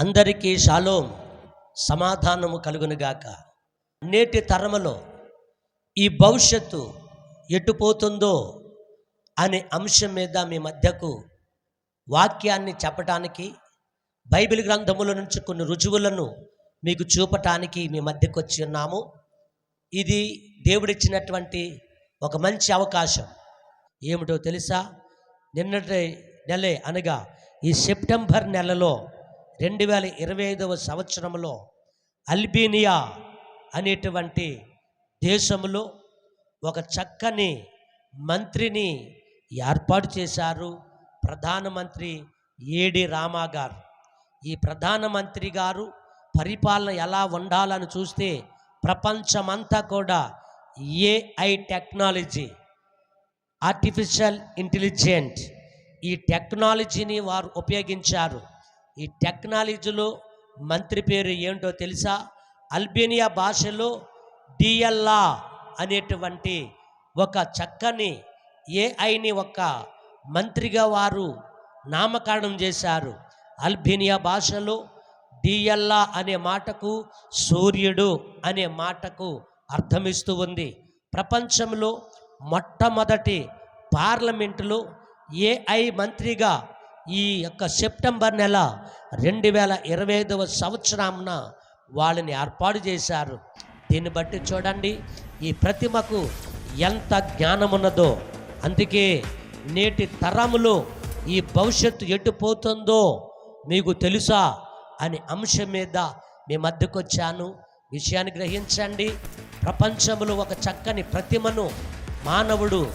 అందరికీ షాలోం సమాధానము కలుగునుగాక నేటి తరములో ఈ భవిష్యత్తు ఎటుపోతుందో అనే అంశం మీద మీ మధ్యకు వాక్యాన్ని చెప్పటానికి బైబిల్ గ్రంథముల నుంచి కొన్ని రుజువులను మీకు చూపటానికి మీ మధ్యకు వచ్చి ఉన్నాము. ఇది దేవుడిచ్చినటువంటి ఒక మంచి అవకాశం. ఏమిటో తెలుసా? నిన్నటి నెలే అనగా ఈ సెప్టెంబర్ నెలలో రెండు వేల ఇరవై ఐదవ సంవత్సరంలో అల్బీనియా అనేటువంటి దేశంలో ఒక చక్కని మంత్రిని ఏర్పాటు చేశారు. ప్రధానమంత్రి ఏడి రామా గారు. ఈ ప్రధానమంత్రి గారు పరిపాలన ఎలా ఉండాలని చూస్తే ప్రపంచమంతా కూడా ఏఐ టెక్నాలజీ ఆర్టిఫిషియల్ ఇంటెలిజెంట్ ఈ టెక్నాలజీని వారు ఉపయోగించారు. ఈ టెక్నాలజీలో మంత్రి పేరు ఏంటో తెలుసా? అల్బేనియా భాషలో డిఎల్లా అనేటువంటి ఒక చక్కని ఏఐని ఒక మంత్రిగా వారు నామకరణం చేశారు. అల్బేనియా భాషలో డిఎల్లా అనే మాటకు సూర్యుడు అనే మాటకు అర్థమిస్తూ ఉంది. ప్రపంచంలో మొట్టమొదటి పార్లమెంటులో ఏఐ మంత్రిగా ఈ యొక్క సెప్టెంబర్ నెల రెండు వేల ఇరవై ఐదవ సంవత్సరంన వాళ్ళని ఏర్పాటు చేశారు. దీన్ని బట్టి చూడండి ఈ ప్రతిమకు ఎంత జ్ఞానం ఉన్నదో అందుకే నేటి తరములో ఈ భవిష్యత్తు ఎటుపోతుందో మీకు తెలుసా అనే అంశం మీద మీ మధ్యకు వచ్చాను. విషయాన్ని గ్రహించండి ప్రపంచంలో ఒక చక్కని ప్రతిమను మానవుడు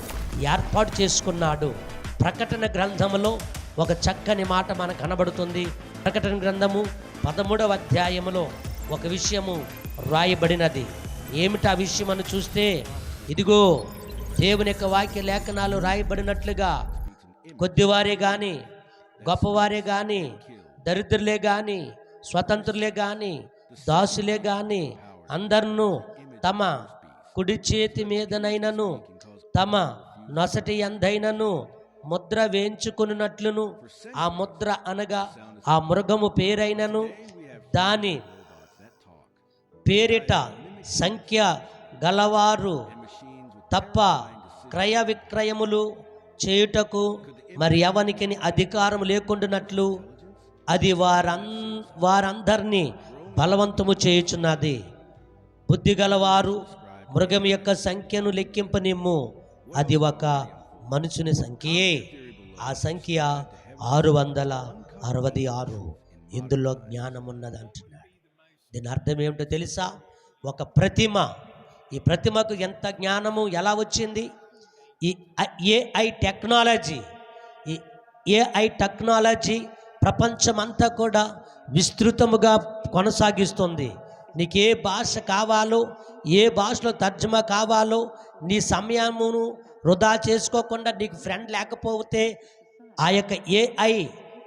ఏర్పాటు చేసుకున్నాడు. ప్రకటన గ్రంథములో ఒక చక్కని మాట మనకు కనబడుతుంది. ప్రకటన గ్రంథము పదమూడవ అధ్యాయములో ఒక విషయము రాయబడినది. ఏమిటి ఆ విషయం అని చూస్తే ఇదిగో దేవుని యొక్క వాక్య లేఖనాలు రాయబడినట్లుగా కొద్దివారే కానీ గొప్పవారే కానీ దరిద్రులే కానీ స్వతంత్రులే కానీ దాసులే కానీ అందరినూ తమ కుడి చేతి మీదనైనను తమ నొసటి ఎందైనను ముద్ర వేయించుకున్నట్లును ఆ ముద్ర అనగా ఆ మృగము పేరైనను. దాని పేరిట సంఖ్య గలవారు తప్ప క్రయ విక్రయములు చేయుటకు మరి ఎవనికి అధికారం లేకుండానట్లు అది వారం వారందరినీ బలవంతము చేయుచున్నది. బుద్ధి గలవారు మృగం యొక్క సంఖ్యను లెక్కింపనిమ్ము. అది ఒక మనుషుని సంఖ్యయే ఆ సంఖ్య ఆరు వందల అరవై ఆరు. ఇందులో జ్ఞానం ఉన్నది అంటున్నాడు దీని అర్థం ఏమిటో తెలుసా? ఒక ప్రతిమ. ఈ ప్రతిమకు ఎంత జ్ఞానము ఎలా వచ్చింది? ఈ ఏఐ టెక్నాలజీ ఈ ఏఐ టెక్నాలజీ ప్రపంచమంతా కూడా విస్తృతముగా కొనసాగిస్తుంది. నీకు ఏ భాష కావాలో ఏ భాషలో తర్జుమా కావాలో నీ సమయమును వృధా చేసుకోకుండా నీకు ఫ్రెండ్ లేకపోతే ఆ యొక్క ఏఐ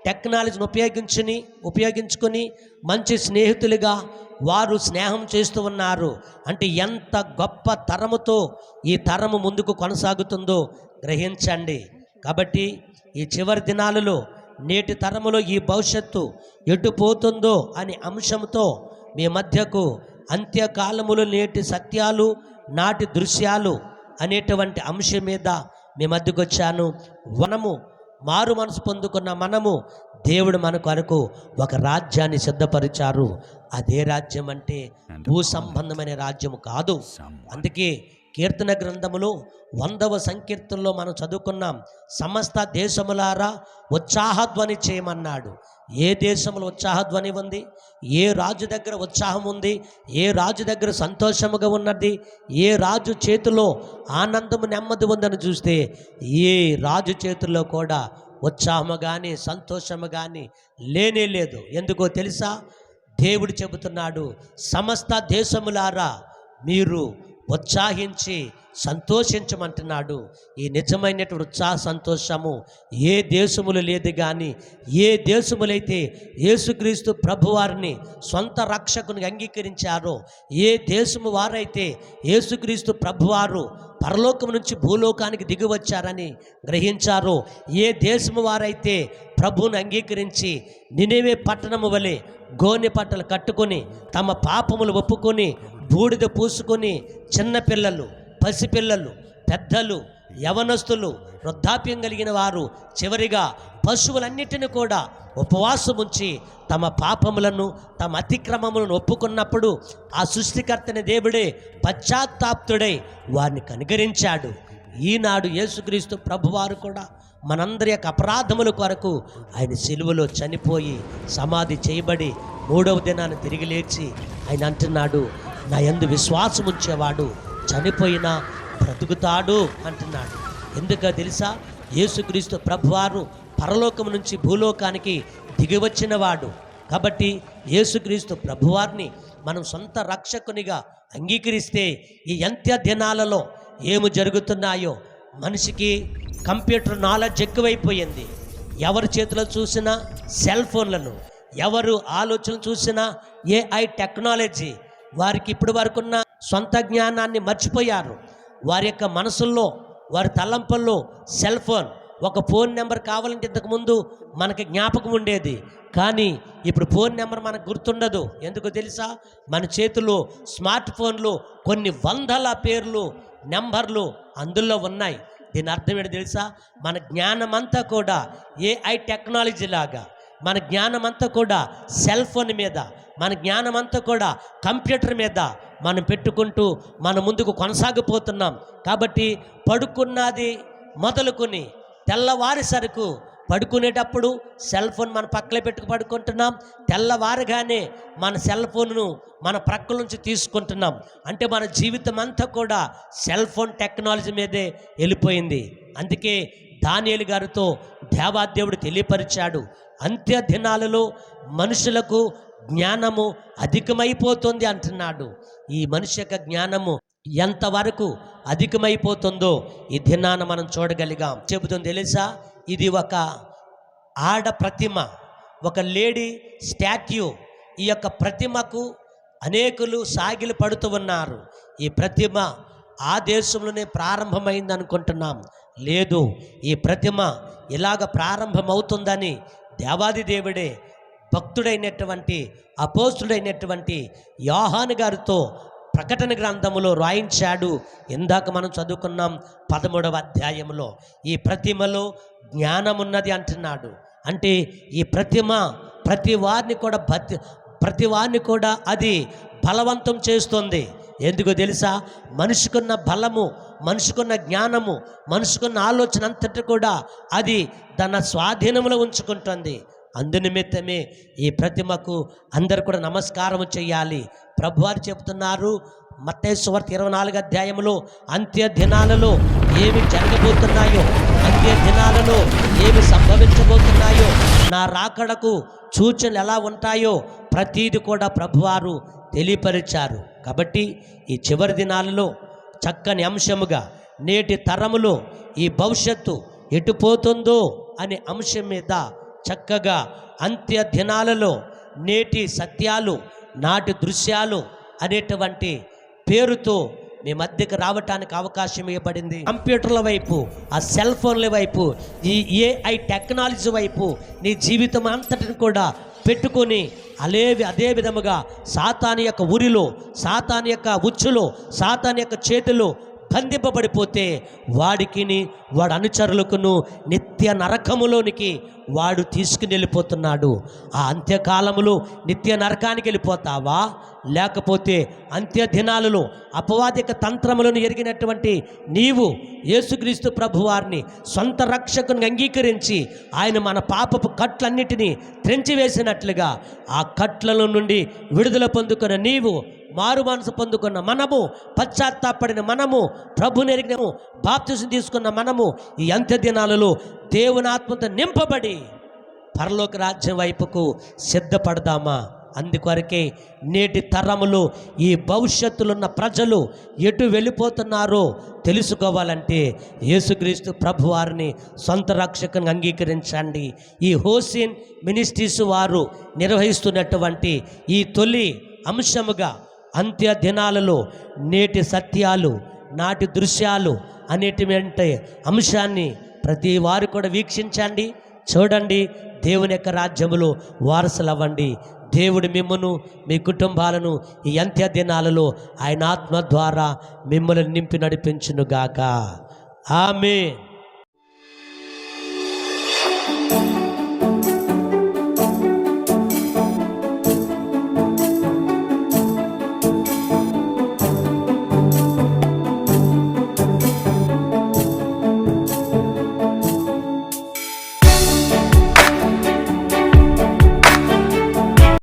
టెక్నాలజీని ఉపయోగించుని ఉపయోగించుకొని మంచి స్నేహితులుగా వారు స్నేహం చేస్తూ ఉన్నారు. అంటే ఎంత గొప్ప తరముతో ఈ తరము ముందుకు కొనసాగుతుందో గ్రహించండి. కాబట్టి ఈ చివరి దినాలలో నేటి తరములో ఈ భవిష్యత్తు ఎటు పోతుందో అనే అంశంతో మీ మధ్యకు అంత్యకాలములు నేటి సత్యాలు నాటి దృశ్యాలు అనేటువంటి అంశం మీద మీ మధ్యకు వచ్చాను. మనము మారు మనసు పొందుకున్న మనము దేవుడు మన కొరకు ఒక రాజ్యాన్ని సిద్ధపరిచారు. అదే రాజ్యం అంటే భూ సంబంధమైన రాజ్యము కాదు. అందుకే కీర్తన గ్రంథములు వందవ సంకీర్తనలో మనం చదువుకున్నాం. సమస్త దేశములారా ఉత్సాహధ్వని చేయమన్నాడు. ఏ దేశంలో ఉత్సాహధ్వని ఉంది? ఏ రాజు దగ్గర ఉత్సాహం ఉంది? ఏ రాజు దగ్గర సంతోషముగా ఉన్నది? ఏ రాజు చేతిలో ఆనందము నెమ్మది ఉందని చూస్తే ఏ రాజు చేతుల్లో కూడా ఉత్సాహము కానీ సంతోషము కానీ లేనే లేదు. ఎందుకో తెలుసా? దేవుడు చెబుతున్నాడు సమస్త దేశములారా మీరు ఉత్సాహించి సంతోషించమంటున్నాడు. ఈ నిజమైనటువంటి ఉత్సాహ సంతోషము ఏ దేశములు లేదు కానీ ఏ దేశములైతే యేసుక్రీస్తు ప్రభువారిని సొంత రక్షకుని అంగీకరించారో ఏ దేశము వారైతే యేసుక్రీస్తు ప్రభువారు పరలోకం నుంచి భూలోకానికి దిగివచ్చారని గ్రహించారో ఏ దేశము వారైతే ప్రభువును అంగీకరించి నినేవే పట్టణము వలె గోనె పట్టలు కట్టుకొని తమ పాపములు ఒప్పుకొని బూడిద పూసుకొని చిన్నపిల్లలు పసిపిల్లలు పెద్దలు యవనస్తులు వృద్ధాప్యం కలిగిన వారు చివరిగా పశువులన్నిటిని కూడా ఉపవాసముంచి తమ పాపములను తమ అతిక్రమములను ఒప్పుకున్నప్పుడు ఆ సృష్టికర్తని దేవుడే పశ్చాత్తాప్తుడై వారిని కనుగరించాడు. ఈనాడు యేసుక్రీస్తు ప్రభువారు కూడా మనందరి యొక్క అపరాధముల కొరకు ఆయన సిలువలో చనిపోయి సమాధి చేయబడి మూడవ దినాన్ని తిరిగి లేచి ఆయన అంటున్నాడు నా యందు విశ్వాసం ఉంచేవాడు చనిపోయినా బ్రతుకుతాడు అంటున్నాడు. ఎందుకో తెలుసా? యేసుక్రీస్తు ప్రభువారు పరలోకం నుంచి భూలోకానికి దిగివచ్చినవాడు కాబట్టి యేసుక్రీస్తు ప్రభువారిని మనం సొంత రక్షకునిగా అంగీకరిస్తే ఈ అంత్య దినాలలో ఏమి జరుగుతున్నాయో మనిషికి కంప్యూటర్ నాలెడ్జ్ ఎక్కువైపోయింది. ఎవరి చేతిలో చూసినా సెల్ ఫోన్లను ఎవరు ఆలోచన చూసినా ఏఐ టెక్నాలజీ వారికి ఇప్పటి వరకున్న సొంత జ్ఞానాన్ని మర్చిపోయారు. వారి యొక్క మనసుల్లో వారి తలంపల్లో సెల్ ఫోన్ ఒక ఫోన్ నెంబర్ కావాలంటే ఇంతకుముందు మనకి జ్ఞాపకం ఉండేది. కానీ ఇప్పుడు ఫోన్ నెంబర్ మనకు గుర్తుండదు. ఎందుకు తెలుసా? మన చేతిలో స్మార్ట్ ఫోన్లు కొన్ని వందల పేర్లు నెంబర్లు అందులో ఉన్నాయి. దీని అర్థం ఏంటి తెలుసా? మన జ్ఞానం అంతా కూడా ఏఐ టెక్నాలజీ లాగా మన జ్ఞానం అంతా కూడా సెల్ ఫోన్ మీద మన జ్ఞానం అంతా కూడా కంప్యూటర్ మీద మనం పెట్టుకుంటూ మన ముందుకు కొనసాగిపోతున్నాం. కాబట్టి పడుకున్నది మొదలుకొని తెల్లవారి సరుకు పడుకునేటప్పుడు సెల్ ఫోన్ మన పక్కలే పెట్టుకు పడుకుంటున్నాం. తెల్లవారుగానే మన సెల్ ఫోన్ను మన ప్రక్కల నుంచి తీసుకుంటున్నాం. అంటే మన జీవితం అంతా కూడా సెల్ ఫోన్ టెక్నాలజీ మీదే వెళ్ళిపోయింది. అందుకే దానియలు గారితో దేవాదేవుడు తెలియపరిచాడు. అంత్య దినాలలో మనుషులకు జ్ఞానము అధికమైపోతుంది అంటున్నాడు. ఈ మనిషి యొక్క జ్ఞానము ఎంతవరకు అధికమైపోతుందో ఈ దినాన మనం చూడగలిగాం. చెబుతుంది తెలుసా? ఇది ఒక ఆడ ప్రతిమ ఒక లేడీ స్టాట్యూ ఈ యొక్క ప్రతిమకు అనేకులు సాగిలు పడుతూ ఉన్నారు. ఈ ప్రతిమ ఆ దేశంలోనే ప్రారంభమైంది అనుకుంటున్నాం. లేదు ఈ ప్రతిమ ఇలాగ ప్రారంభమవుతుందని దేవాది దేవుడే భక్తుడైనటువంటి అపోస్తుడైనటువంటి యోహాను గారితో ప్రకటన గ్రంథములో రాయించాడు. ఇందాక మనం చదువుకున్నాం పదమూడవ అధ్యాయంలో ఈ ప్రతిమలో జ్ఞానమున్నది అంటున్నాడు. అంటే ఈ ప్రతిమ ప్రతి వారిని కూడా భక్తి ప్రతి వారిని కూడా అది బలవంతం చేస్తుంది. ఎందుకో తెలుసా? మనిషికున్న బలము మనిషికున్న జ్ఞానము మనిషికున్న ఆలోచన అంతటి కూడా అది తన స్వాధీనంలో ఉంచుకుంటుంది. అందునిమిత్తమే ఈ ప్రతిమకు అందరు కూడా నమస్కారం చేయాలి. ప్రభువారు చెబుతున్నారు మత్తేశ్వర్తి ఇరవై నాలుగు అధ్యాయంలో అంత్య దినాలలో ఏమి జరగబోతున్నాయో అంత్య దినాలలో ఏమి సంభవించబోతున్నాయో నా రాకడకు సూచనలు ఎలా ఉంటాయో ప్రతీది కూడా ప్రభువారు తెలియపరిచారు. కాబట్టి ఈ చివరి దినాలలో చక్కని అంశముగా నేటి తరములో ఈ భవిష్యత్తు ఎటుపోతుందో అనే అంశం మీద చక్కగా అంత్య దినాలలో నేటి సత్యాలు నాటి దృశ్యాలు అనేటువంటి పేరుతో మీ మధ్యకి రావటానికి అవకాశం ఇవ్వబడింది. కంప్యూటర్ల వైపు ఆ సెల్ ఫోన్ల వైపు ఈ ఏఐ టెక్నాలజీ వైపు నీ జీవితం అంతటిని కూడా పెట్టుకొని అలే అదే విధముగా సాతాని యొక్క ఉరిలో సాతాని యొక్క ఉచ్చులో సాతాని యొక్క చేతిలో బంధింపబడిపోతే వాడికిని వాడు అనుచరులకును నిత్య నరకములోనికి వాడు తీసుకుని వెళ్ళిపోతున్నాడు. ఆ అంత్యకాలములో నిత్య నరకానికి వెళ్ళిపోతావా? లేకపోతే అంత్య దినాలలో అపవాదిక తంత్రములను ఎరిగినటువంటి నీవు యేసుక్రీస్తు ప్రభువారిని సొంత రక్షకుని అంగీకరించి ఆయన మన పాపపు కట్లన్నిటినీ త్రెంచివేసినట్లుగా ఆ కట్లలో నుండి విడుదల పొందుకున్న నీవు మారు మనసు పొందుకున్న మనము పశ్చాత్తాపడిన మనము ప్రభుని ఎరిగినము బాప్తిసం తీసుకున్న మనము ఈ అంత్య దినాలలో దేవుని ఆత్మతో నింపబడి పరలోక రాజ్యం వైపుకు సిద్ధపడదామా? అందుకొరకే నేటి తరములు ఈ భవిష్యత్తులో ఉన్న ప్రజలు ఎటు వెళ్ళిపోతున్నారో తెలుసుకోవాలంటే యేసుక్రీస్తు ప్రభువారిని సొంత రక్షకుని అంగీకరించండి. ఈ హోసిన్ మినిస్ట్రీస్ వారు నిర్వహిస్తున్నటువంటి ఈ తొలి అంశముగా అంత్య దినాలలో నేటి సత్యాలు నాటి దృశ్యాలు అనేటువంటి అంశాన్ని ప్రతి వారు కూడా వీక్షించండి చూడండి దేవుని యొక్క రాజ్యములో వారసులవ్వండి. దేవుడు మిమ్మను మీ కుటుంబాలను ఈ అంత్య దినాలలో ఆయన ఆత్మ ద్వారా మిమ్మల్ని నింపి నడిపించునుగాక. ఆమె